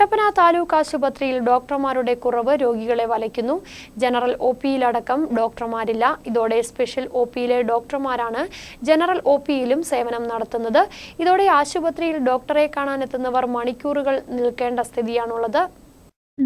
കട്ടപ്പന താലൂക്ക് ആശുപത്രിയിൽ ഡോക്ടർമാരുടെ കുറവ് രോഗികളെ വലയ്ക്കുന്നു. General O പിയിലടക്കം ഡോക്ടർമാരില്ല. ഇതോടെ സ്പെഷ്യൽ ഒ പിയിലെ ഡോക്ടർമാരാണ് ജനറൽ ഒ പിയിലും സേവനം നടത്തുന്നത്. ഇതോടെ ആശുപത്രിയിൽ ഡോക്ടറെ കാണാനെത്തുന്നവർ മണിക്കൂറുകൾ നിൽക്കേണ്ട സ്ഥിതിയാണുള്ളത്.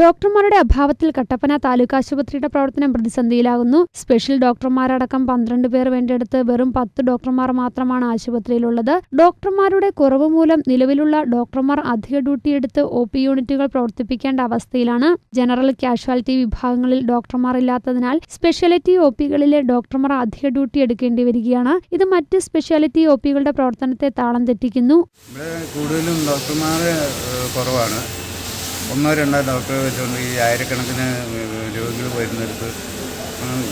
ഡോക്ടർമാരുടെ അഭാവത്തിൽ കട്ടപ്പന താലൂക്ക് ആശുപത്രിയുടെ പ്രവർത്തനം പ്രതിസന്ധിയിലാകുന്നു. സ്പെഷ്യൽ ഡോക്ടർമാരടക്കം പന്ത്രണ്ട് പേർ വേണ്ടിയെടുത്ത് വെറും പത്ത് ഡോക്ടർമാർ മാത്രമാണ് ആശുപത്രിയിലുള്ളത്. ഡോക്ടർമാരുടെ കുറവ് മൂലം നിലവിലുള്ള ഡോക്ടർമാർ അധിക ഡ്യൂട്ടി എടുത്ത് ഒ പി യൂണിറ്റുകൾ പ്രവർത്തിപ്പിക്കേണ്ട അവസ്ഥയിലാണ്. ജനറൽ കാഷ്വാലിറ്റി വിഭാഗങ്ങളിൽ ഡോക്ടർമാർ ഇല്ലാത്തതിനാൽ സ്പെഷ്യാലിറ്റി ഒ പികളിലെ ഡോക്ടർമാർ അധിക ഡ്യൂട്ടി എടുക്കേണ്ടി വരികയാണ്. ഇത് മറ്റ് സ്പെഷ്യാലിറ്റി ഒ പികളുടെ പ്രവർത്തനത്തെ താളം തെറ്റിക്കുന്നു. കൂടുതലും ഡോക്ടർമാർ കുറവാണ്. ഒന്നോ രണ്ടോ ഡോക്ടറെ വെച്ചുകൊണ്ട് ഈ ആയിരക്കണക്കിന് രോഗികൾ വരുന്നിടത്ത്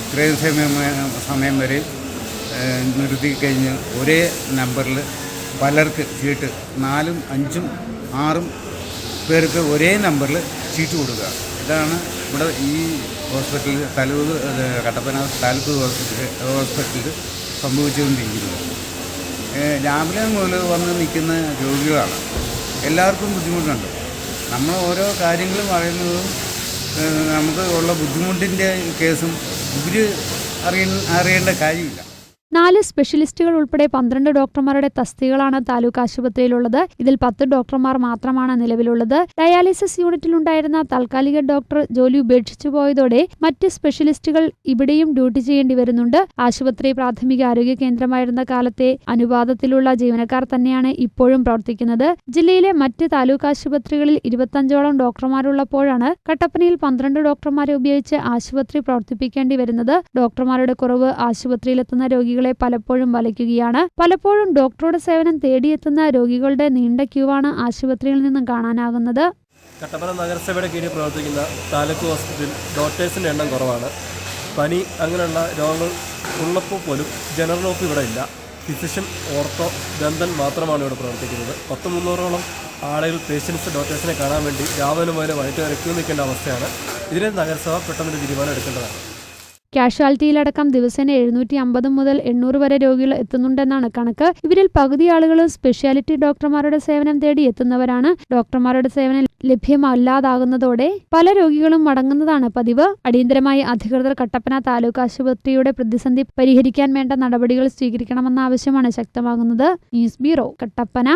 ഇത്രയും സമയം സമയം വരെ നിർത്തി കഴിഞ്ഞ് ഒരേ നമ്പറിൽ പലർക്ക് ചീട്ട് നാലും അഞ്ചും ആറും പേർക്ക് ഒരേ നമ്പറിൽ ചീട്ട് കൊടുക്കുക. ഇതാണ് ഇവിടെ ഈ ഹോസ്പിറ്റലിൽ തലവ് കട്ടപ്പന താലൂക്ക് ഹോസ്പിറ്റൽ ഹോസ്പിറ്റലിൽ സംഭവിച്ചുകൊണ്ടിരിക്കുന്നത്. രാവിലെ മുതൽ വന്ന് നിൽക്കുന്ന രോഗികളാണ്. എല്ലാവർക്കും ബുദ്ധിമുട്ടുണ്ട്. നമ്മൾ ഓരോ കാര്യങ്ങളും പറയുന്നതും നമുക്ക് ഉള്ള ബുദ്ധിമുട്ടിന്റെ കേസും ഇവർ അറിയ അറിയേണ്ട കാര്യമില്ല. നാല് സ്പെഷ്യലിസ്റ്റുകൾ ഉൾപ്പെടെ പന്ത്രണ്ട് ഡോക്ടർമാരുടെ തസ്തികകളാണ് താലൂക്ക് ആശുപത്രിയിലുള്ളത്. ഇതിൽ പത്ത് ഡോക്ടർമാർ മാത്രമാണ് നിലവിലുള്ളത്. ഡയാലിസിസ് യൂണിറ്റിലുണ്ടായിരുന്ന താൽക്കാലിക ഡോക്ടർ ജോലി ഉപേക്ഷിച്ചു പോയതോടെ മറ്റ് സ്പെഷ്യലിസ്റ്റുകൾ ഇവിടെയും ഡ്യൂട്ടി ചെയ്യേണ്ടി വരുന്നുണ്ട്. ആശുപത്രി പ്രാഥമിക ആരോഗ്യ കേന്ദ്രമായിരുന്ന കാലത്തെ അനുപാതത്തിലുള്ള ജീവനക്കാർ തന്നെയാണ് ഇപ്പോഴും പ്രവർത്തിക്കുന്നത്. ജില്ലയിലെ മറ്റ് താലൂക്ക് ആശുപത്രികളിൽ ഇരുപത്തഞ്ചോളം ഡോക്ടർമാരുള്ളപ്പോഴാണ് കട്ടപ്പനയിൽ പന്ത്രണ്ട് ഡോക്ടർമാരെ ഉപയോഗിച്ച് ആശുപത്രി പ്രവർത്തിപ്പിക്കേണ്ടി വരുന്നത്. ഡോക്ടർമാരുടെ കുറവ് ആശുപത്രിയിലെത്തുന്ന രോഗികളെ പലപ്പോഴും വലയ്ക്കുകയാണ്. പലപ്പോഴും ഡോക്ടറുടെ സേവനം തേടിയെത്തുന്ന രോഗികളുടെ നീണ്ട ക്യൂവാണ് ആശുപത്രിയിൽ നിന്നും കാണാനാകുന്നത്. കട്ടപ്പന നഗരസഭയുടെ കീഴിൽ പ്രവർത്തിക്കുന്ന താലൂക്ക് ഹോസ്പിറ്റലിൽ ഡോക്ടേഴ്സിന്റെ എണ്ണം കുറവാണ്. പനി അങ്ങനെയുള്ള രോഗങ്ങൾ ഉള്ളപ്പോൾ പോലും ജനറൽ ഓഫ് ഇവിടെ ഇല്ല. ഫിസിഷ്യൻ ഓർത്തോ ദന്തൻ മാത്രമാണ് ഇവിടെ പ്രവർത്തിക്കുന്നത്. പത്ത് മുന്നൂറോളം ആളുകൾ പേഷ്യൻസ് ഡോക്ടേഴ്സിനെ കാണാൻ വേണ്ടി രാവിലെ മുതൽ വൈകിട്ട് വരെ ക്യൂ നിൽക്കേണ്ട അവസ്ഥയാണ്. ഇതിനെ നഗരസഭ പെട്ടെന്നൊരു തീരുമാനം എടുക്കേണ്ടതാണ്. കാഷ്വാലിറ്റിയിലടക്കം ദിവസേന എഴുന്നൂറ്റി അമ്പത് മുതൽ എണ്ണൂറ് വരെ രോഗികൾ എത്തുന്നുണ്ടെന്നാണ് കണക്ക്. ഇവരിൽ പകുതി ആളുകളും സ്പെഷ്യാലിറ്റി ഡോക്ടർമാരുടെ സേവനം തേടി എത്തുന്നവരാണ്. ഡോക്ടർമാരുടെ സേവനം ലഭ്യമല്ലാതാകുന്നതോടെ പല രോഗികളും മടങ്ങുന്നതാണ് പതിവ്. അടിയന്തരമായി അധികൃതർ കട്ടപ്പന താലൂക്ക് ആശുപത്രിയുടെ പ്രതിസന്ധി പരിഹരിക്കാൻ വേണ്ട നടപടികൾ സ്വീകരിക്കണമെന്ന ആവശ്യമാണ് ശക്തമാകുന്നത്. News bureau Kattappana.